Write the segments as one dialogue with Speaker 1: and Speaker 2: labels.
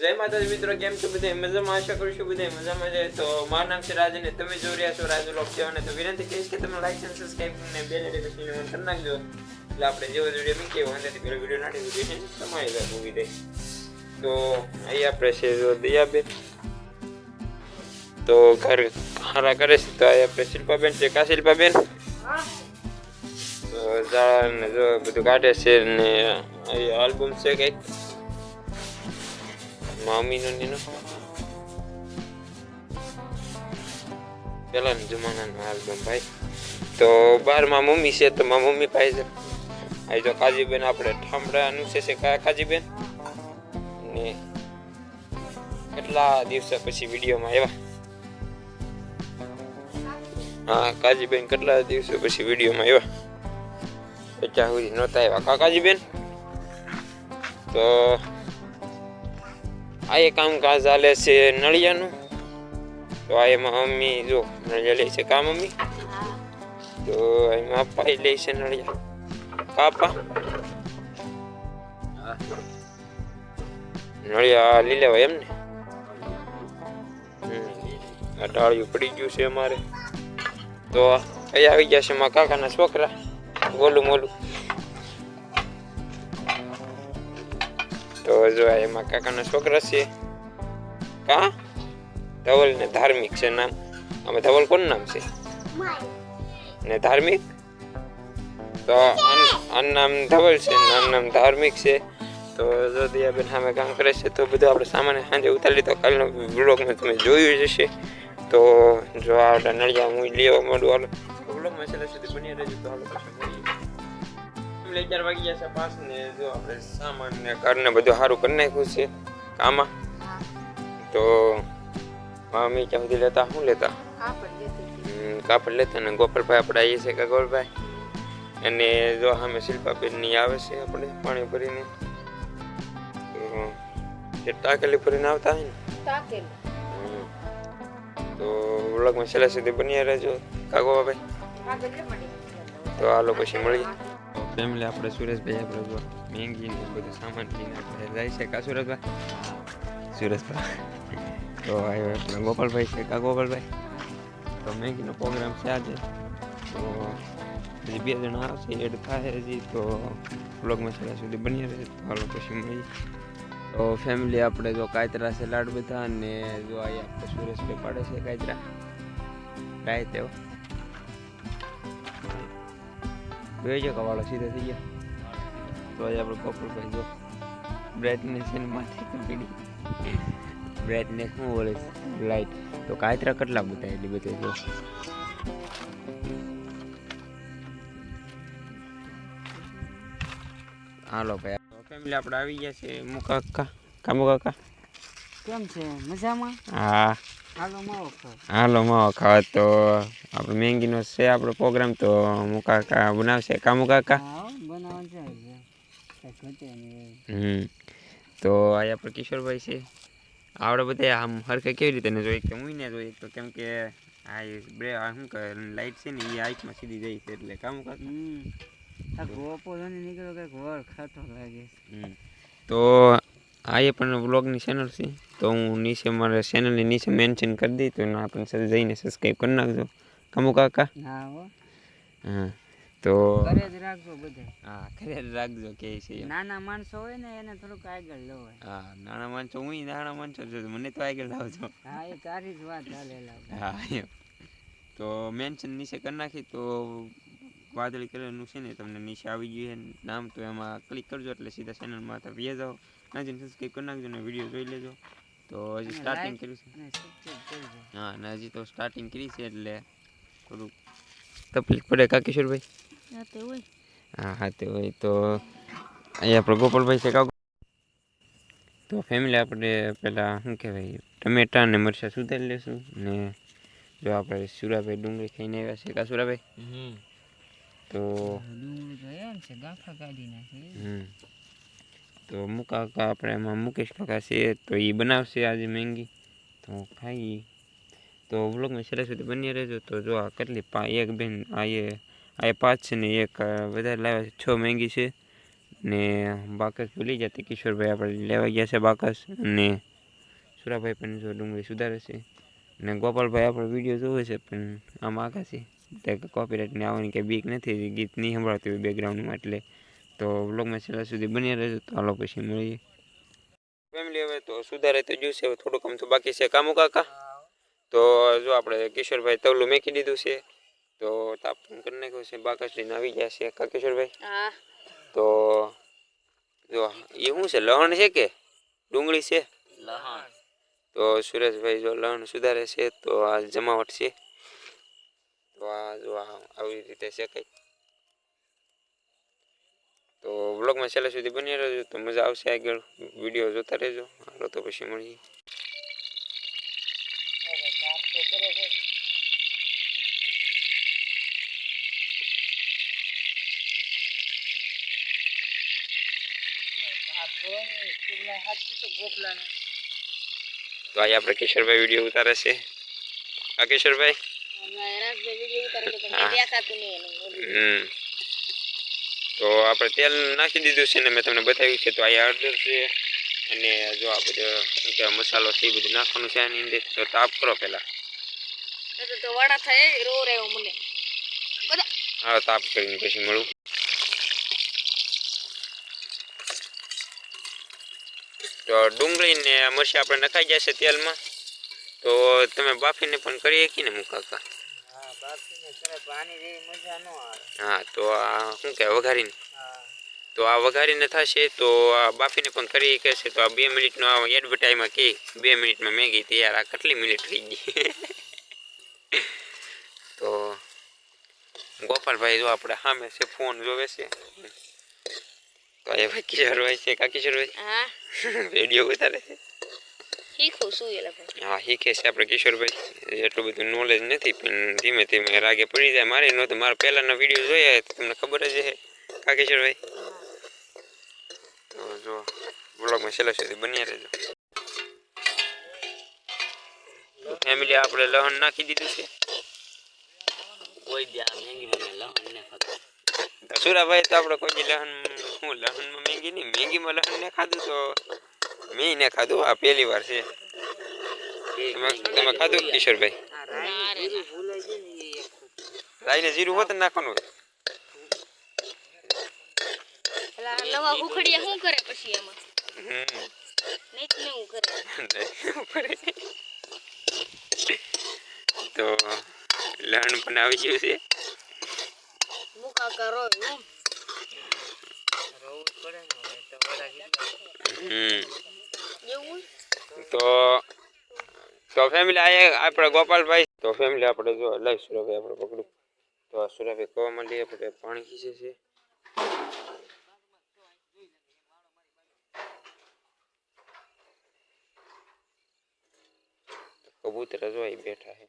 Speaker 1: જય માતાજી મિત્રો કેમ છો બધા? મજામાં? આશા કરું છું બધા મજામાં છે. તો મારું નામ છે રાજ અને તમે જોઈ રહ્યા છો રાજુ લોક અને તો વિનંતી કહીશ કે તમે લાઈક અને સબસ્ક્રાઈબ અને બેલ નોટિફિકેશન ઓન કરી નાખજો. એટલે આપણે જેવો વીડિયો મૂકીએ વાંધાથી પેલો વીડિયો નોટિફિકેશન તમારી પાસે મૂકી દે. તો અહીંયા આપણે છે જો દયાબેન. તો ઘર હારા કરે છે. તો અહીં આપણે શિલ્પાબેન છે. કા શિલ્પાબેન? તો ઝાડ ને જો બધું કાઢે છે ને અહીંયા આલ્બમ છે કંઈક. મામીનો નીનો પેલાના જમાનાનો આલ્બમ ભાઈ. તો બારમાં મમ્મી છે, તો મારા મમ્મી પાસે છે. અહીં જો કાજીબેન આપણે ઠામડાનું છે કયા કાજીબેન? ને કેટલા દિવસો પછી વિડીયોમાં આવ્યા? હા, કાજીબેન કેટલા દિવસો પછી વિડીયોમાં આવ્યા? અત્યાર સુધી નહોતા આવ્યા. કાકાજીબેન તો આ એ કામકાજ ચાલે છે નળિયાનું. તો આ એમાં મમ્મી જો નળિયા લે છે કા મમ્મી? તો એમાં પપ્પા લે છે નળિયા. કાપા. નળિયા લઈ લેવાય એમ ને હમ. પડી ગયું છે અમારે. તો અહીંયા આવી ગયા છે મારા કાકાના છોકરા. ગોલું મોલું. તો જો એમાં કાકાના છોકરા છે. કા? ધવલ ને ધાર્મિક છે નામ. અમે ધવલ કોણ નામ છે? ને ધાર્મિક? તો આન- નામ ધવલ છે આનું નામ ધાર્મિક છે. તો જો દિયાબેન સામે કામ કરે છે, તો બધું આપણે સામાન્ય સાંજે ઉતારી તો કાલનો બ્લોગમાં તમે જોયું જ હશે. તો જો આપણે નળિયા હું લેવા માંડું, હાલો. બ્લોગમાં છેલ્લા સુધી બની રહેજો, તો હાલો પછી એટલે વાગી ગયા છે પાસ ને જો આપણે સામાન ને ઘરને બધું સારું કરી નાખ્યું છે. આમાં તો મમ્મી ક્યાં સુધી લેતા? શું લેતા? કાપડ લેતા ને ગોપાલભાઈ આપણે આવીએ છીએ કે ગોપાલભાઈ? અને જો સામે શિલ્પાબેનની આવે છે આપણે પાણી ભરીને. ટાકેલી ભરીને આવતા હોય ને. હમ. તો વ્લોગમાં છેલ્લા સુધી બન્યા રહેજો. કાગો ભાઈ તો હાલો પછી મળીએ. ફેમિલી આપણે સુરેશભાઈ આપણે જો મેંગી ને બધું સામાન લઈને આપણે જાય છે. કા સુરેશભાઈ સુરેશભાઈ તો આવ્યો આપણે ગોપાલભાઈ છે. કા ગોપાલભાઈ? તો મેંગીનો પ્રોગ્રામ છે આજે. તો હજી બે જણા આવશે એડ થાય હજી. તો બ્લોગમાં છેલ્લા સુધી બની રહે. તો હાલો પછી મળીએ. તો ફેમિલી આપણે જો કાયતરા છે લાડ બધા અને જો અહીંયા આપણે સુરેશભાઈ પાડે છે કાયતરા. ગાય તેઓ. બે જો કવાળો સીધો થઈ ગયો તો આજે આપણે ગોપાલભાઈ જો બ્રાઇટનેસ છે ને માથે પીડી બ્રાઇટનેસ શું બોલે લાઇટ તો કાયતરા કેટલા બધા એટલી બધી જો હાલો ભાઈ ફેમિલી આપણે આવી ગયા છે મુકા કાકા કામુ કાકા
Speaker 2: કેમ છે મજામાં
Speaker 1: હા
Speaker 2: હાલો માવો ખાવ.
Speaker 1: તો આપણે મેંગીનો છે આપણો પ્રોગ્રામ તો મુકાકા કાકા બનાવશે. કામુ કાકા? હમ. તો અહીંયા આપણે કિશોરભાઈ છે. આપણે બધા આમ હરખે કેવી રીતે ને જોઈએ? કે હું ને જોઈએ? તો કેમ કે આ બ્રે શું કહે લાઈટ છે ને એ આંખમાં સીધી જાય છે એટલે કામુ કાકા?
Speaker 2: આ ગોપો નીકળ્યો કંઈક વર ખાતો લાગે.
Speaker 1: તો આ એ પણ વ્લોગની ચેનલ છે. તો હું નીચે મારા ચેનલની નીચે મેન્શન કરી દઈ તો એનો આપણે સાથે જઈને સબસ્ક્રાઈબ કરી નાખજો. કમુ કાકા?
Speaker 2: હા
Speaker 1: તો
Speaker 2: ઘરે જ રાખજો બધા.
Speaker 1: હા ખરેખર રાખજો કે છે
Speaker 2: નાના માણસો હોય ને એને થોડુંક આગળ લો
Speaker 1: હા નાના માણસો હું નાના માણસો છું મને તો આગળ લાવજો
Speaker 2: હા એ તારી જ વાત લાવ
Speaker 1: હા એમ. તો મેન્શન નીચે કરી નાખી તો વાદળી કલરનું છે ને તમને નીચે આવી ગયું છે નામ તો એમાં ક્લિક કરજો એટલે સીધા ચેનલમાં તમે જાઓ. નાજીને સબસ્ક્રાઈબ કરી નાખજો ને વીડિયો જોઈ લેજો. તો હજી સ્ટાર્ટિંગ કર્યું છે. હા ને હજી તો સ્ટાર્ટિંગ કરી છે એટલે થોડુંક તકલીફ પડે કા કિશોરભાઈ હા હા તે હોય તો અહીંયા આપણે ગોપાલભાઈ છે કાકો. તો ફેમિલી આપણે પહેલાં શું કહેવાય ટમેટા અને મરચાં સુધારી લેશું ને જો આપણે સુરાભાઈ ડુંગળી ખાઈને આવ્યા છે. કા સુરાભાઈ? તો
Speaker 2: ડુંગળી તો એમ છે ગાંઠા કાઢી નાખી.
Speaker 1: હમ. તો મુકા કાકા આપણે એમાં મુકેશ કાકા છે તો એ બનાવશે આજે મેંગી તો ખાઈ તો વ્લોગમાં છેલ્લે સુધી બની રહેજો તો જો આ કેટલી પા એક બેન આ એ આ એ પાંચ છે ને એક અ, વધારે લાવ્યા છે છ મેંગી છે ને બાકસ ભૂલી જતી કિશોરભાઈ આપણે લેવા ગયા છે બાકસ અને સુરાભાઈ પણ જો ડુંગળી સુધારે છે ને ગોપાલભાઈ આપણો વીડિયો જોવે છે પણ આમ આગા છે તે કોપીરાઇટ ને આવવાની કંઈ બીક નથી ગીત નહીં સંભળાતું હોય બેકગ્રાઉન્ડમાં એટલે તો વ્લોગમાં છેલ્લા સુધી બની રહેજો. તો હાલો પછી મળીએ. ફેમિલી હવે તો સુધારે તો જોયું છે હવે થોડુંક આમ તો બાકી છે કામુ કાકા. તો જો આપણે કિશોરભાઈ તવલું મેકી દીધું છે તો તાપ પણ કરી નાખ્યું છે બાકસ લઈને આવી ગયા છે. કા કિશોરભાઈ?
Speaker 3: હા.
Speaker 1: તો જો એ શું છે લહણ છે કે ડુંગળી છે?
Speaker 2: લહણ.
Speaker 1: તો સુરેશભાઈ જો લહણ સુધારે છે તો આ જમાવટ છે. તો આ જો આ આવી રીતે શેકાય તો વ્લોગમાં છેલ્લા સુધી બની રહેજો. તો મજા આવશે આગળ. વીડિયો જોતા રહેજો. હાલો તો પછી મળીએ. તો અહીં આપણે કિશોરભાઈ વીડિયો ઉતારે છે. આ કિશોરભાઈ? હા. હમ. તો આપણે તેલ નાખી દીધું છે ને મેં તમને બતાવ્યું છે તો અહીંયા હળદર છે અને જો આ બધો મસાલો છે એ બધું નાખવાનું છે આની અંદર. તો તાપ કરો પહેલાં.
Speaker 3: તો વડા થાય રો રહ્યો મને.
Speaker 1: હા તાપ કરીને પછી મળું. તો ડુંગળી ને મરચાં આપણે નખાઈ જશે તેલમાં. તો તમે બાફીને પણ કરી શકીએ ને મુકાકા
Speaker 2: હા બાફીને કરે પાણી જેવી મજા ન આવે
Speaker 1: હા તો આ શું કે વઘારીને? તો આ વઘારીને થશે તો આ બાફીને પણ કરી કહેશે તો આ બે મિનિટનો આ એડવર્ટાઈઝમાં કહે બે મિનિટમાં મેગી તૈયાર આ કેટલી મિનિટ થઈ ગઈ? તો ગોપાલભાઈ જો આપણે સામે છે ફોન જોવે છે. તો એ ભાઈ કિશોરભાઈ છે કા કિશોરભાઈ?
Speaker 3: હા.
Speaker 1: રેડિયો ઉતારે છે.
Speaker 3: શીખું શું એલા ભાઈ
Speaker 1: હા શીખે છે આપણે કિશોરભાઈ. એટલું બધું નોલેજ નથી પણ ધીમે ધીમે રાગે પડી જાય. મારે નહોતું મારા પહેલાંનો વીડિયો જોયા તો તમને ખબર જ છે કા કિશોરભાઈ? તો જો બ્લોગમાં છેલ્લા સુધી બન્યા રહેજો. ફેમિલી આપણે લહણ નાખી દીધું છે.
Speaker 2: કોઈ દે મેંગી મને લહણ ને ખાતું
Speaker 1: સુરાભાઈ તો આપણે કોઈ લહન લહણ હું લહણમાં મેંગી નહીં મેંગીમાં લહણ ને ખાધું તો મેં ને ખાધું? આ પહેલી વાર છે. તમે ખાધું કિશોરભાઈ?
Speaker 2: રાઈ
Speaker 3: ના.
Speaker 1: જીરું હોત નાખવાનું હોય.
Speaker 3: પેલા શું કરે પછી એમાં?
Speaker 1: હમ
Speaker 3: નહીં જ કરે.
Speaker 1: તો લહણ પણ આવી ગયું છે.
Speaker 3: મુકા કરો
Speaker 1: હમ. તો તો ફેમિલી આ આપણે ગોપાલભાઈ. તો ફેમિલી આપણે જો લાઈવ સુરાભાઈ આપણે પકડું. તો આ સુરભે કવા માંડીએ, આપણે પાણી ખીચે છે. કબૂતર જો બેઠા છે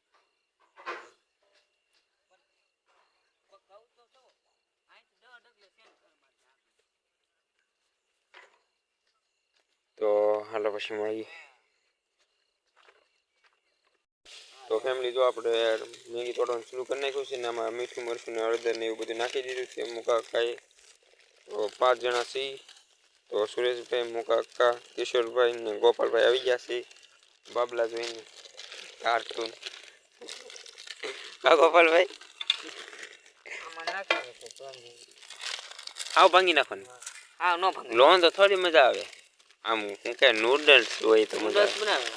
Speaker 1: તો હાલો પછી મળીએ. તો ફેમિલી જો આપણે મેગી તોડવાનું શરૂ કરી નાખ્યું છે ને આમાં મીઠું મરચું ને હળદર ને એવું બધું નાખી દીધું છે. મુકાકાએ તો પાંચ જણા છીએ. તો સુરેશભાઈ મુકાકા કિશોરભાઈ ને ગોપાલભાઈ આવી ગયા છે. બાબલા જોઈને કાર્ટૂન હા ગોપાલભાઈ?
Speaker 2: આમાં નાખી દે તો ભાંગી.
Speaker 1: આવ ભાંગી નાખવાનું?
Speaker 2: હા નો ભાંગે.
Speaker 1: લોન તો થોડી મજા આવે. આમ શું કે નૂડલ્સ હોય તો મજા
Speaker 2: બનાવે.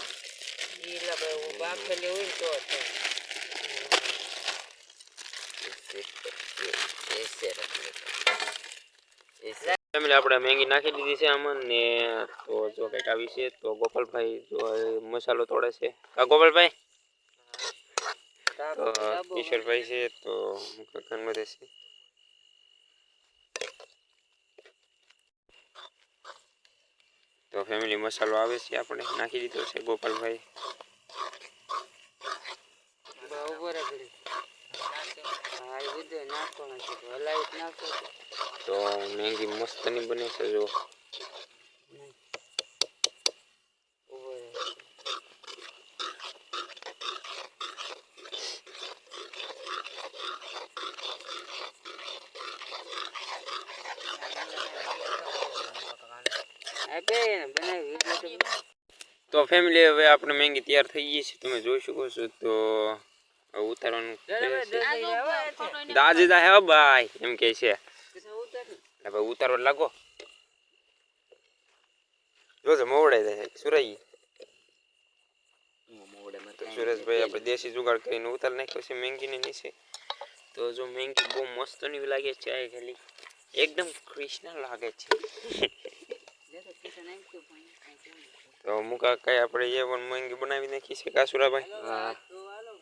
Speaker 1: ફેમિલી આપણે મેંગી નાખી દીધી છે આમાં ને તો જો કંઈક આવી છે તો ગોપાલભાઈ જો મસાલો તોડે છે. કા ગોપાલભાઈ? તો કિશોરભાઈ છે તો કકન બધે છે. તો ફેમિલી મસાલો આવે છે આપણે નાખી દીધો છે ગોપાલભાઈ.
Speaker 2: તો હલાવી
Speaker 1: મસ્ત મસ્તની બને છે જો
Speaker 2: ઊભો રે આપે ને બનાવી વીડિયો તો
Speaker 1: તો ફેમિલી હવે આપણે મેંગી તૈયાર થઈ ગઈ છે. તમે જોઈ શકો છો તો હવે ઉતારવાનું છે. દાજી દા હે ભાઈ એમ કે છે. એટલે ભાઈ ઉતારો લાગો. જોજો મોવડાઈ જાય સુરાઈ. તો સુરેશભાઈ આપણે દેશી જુગાડ કરીને ઉતાર નાખ્યો છે મેંગીની નીચે. તો જો મેંગી બહુ મસ્તની લાગે છે આ ખાલી. એકદમ કૃષ્ણ લાગે છે. તો મુકા કઈ આપણે એ પણ મોંઘી બનાવી નાખી છે કાસુરાભાઈ.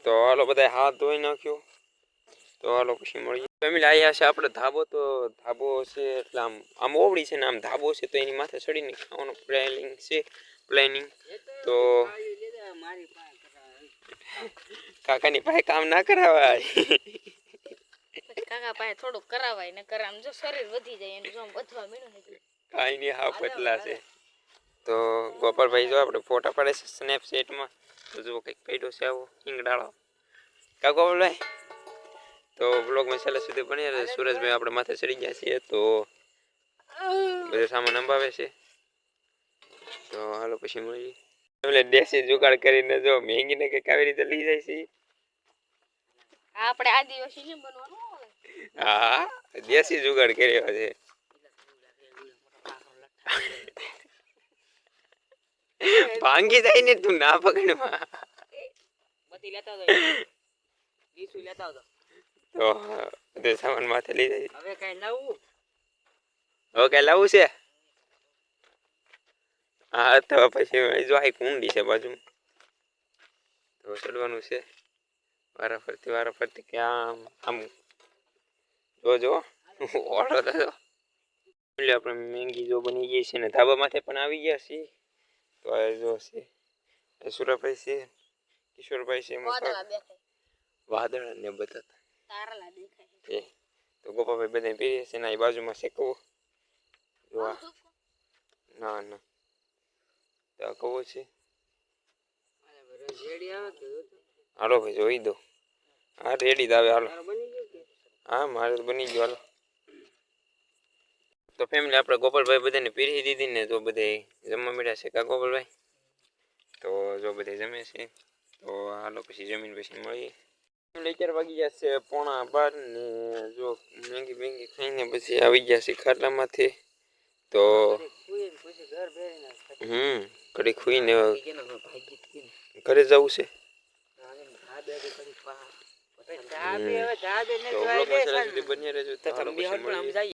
Speaker 1: તો હાલો બધા હાથ ધોઈ નાખ્યો. તો હાલો પછી મળીએ. ફેમિલી આવ્યા છે આપણે ધાબો તો ધાબો છે એટલે આમ આમ ઓવડી છે ને આમ ધાબો છે તો એની માથે ચડીને ખાવાનું પ્લાનિંગ છે પ્લાનિંગ તો કાકાની પાસે કામ ના કરાવાય.
Speaker 3: કાકા પાસે થોડુંક કરાવાય ને કરામ જો શરીર વધી જાય એનું જો વધવા મીણું ને
Speaker 1: નહીં હા પતલા છે. તો ગોપાલભાઈ જો આપણે ફોટા પાડે છે સ્નેપચેટમાં તો જો કંઈક પડ્યો છે આવો હિંગડાળો. કા ગોપાલભાઈ? તો બ્લોગમાં છેલ્લા સુધી બની રહે સુરજભાઈ આપણે માથે ચડી ગયા છીએ તો બધો સામાન અંબાવે છે. તો હાલો પછી મળીએ. એટલે દેશી જુગાડ કરીને જો મેંગીને કંઈક આવી રીતે લઈ જાય છે.
Speaker 3: આપણે આદિવાસી ને બનવાનું
Speaker 1: હા દેશી જુગાડ કર્યો છે. ભાંગી જાય ને તું ના પકડમાં
Speaker 2: બધી લેતા હતો ડીસુ લેતા હતો
Speaker 1: તો બધો સામાન માથે લઈ જાય.
Speaker 2: હવે કઈ લાવું
Speaker 1: હવે કઈ લાવવું છે? હા તો પછી જો આ કુંડી છે બાજુ તો ચડવાનું છે. વારા ફરતી વારા ફરતી કે આમ આમ. જો જો. ઓળો થતો એટલે આપણે મેંગી જો બની ગઈ છે ને ધાબા માથે પણ આવી ગયા છીએ. તો આ જો છે. એ સુરાભાઈ છે. કિશોરભાઈ છે
Speaker 3: વાદળા
Speaker 1: વાદળ ને બધા
Speaker 3: તારલા દેખાય.
Speaker 1: છે તો ગોપાભાઈ બધા પીરે છે ના એ બાજુમાં શેકવો ના ના. તો આ કવો છે?
Speaker 2: રેડી
Speaker 1: હાલો ભાઈ જોઈ દો. હા રેડી જ આવે હાલો.
Speaker 2: તારો બની ગયું કે?
Speaker 1: હા મારે તો બની ગયો હાલો. તો ફેમિલી આપણે ગોપાલભાઈ બધાને પીરી દીધી ને તો બધે જમવા મળ્યા છે કા ગોપાલભાઈ? તો જો બધે જમે છે, તો હાલો પછી જમીન પછી મળીએ. અત્યારે વાગી ગયા છે પોણા બાર ને જો મેંગી મેંગી ખાઈને પછી આવી ગયા છે ખાટલામાંથી. તો હમ કડી ખુઈને ઘરે જવું છે. બન્યા રહેજો.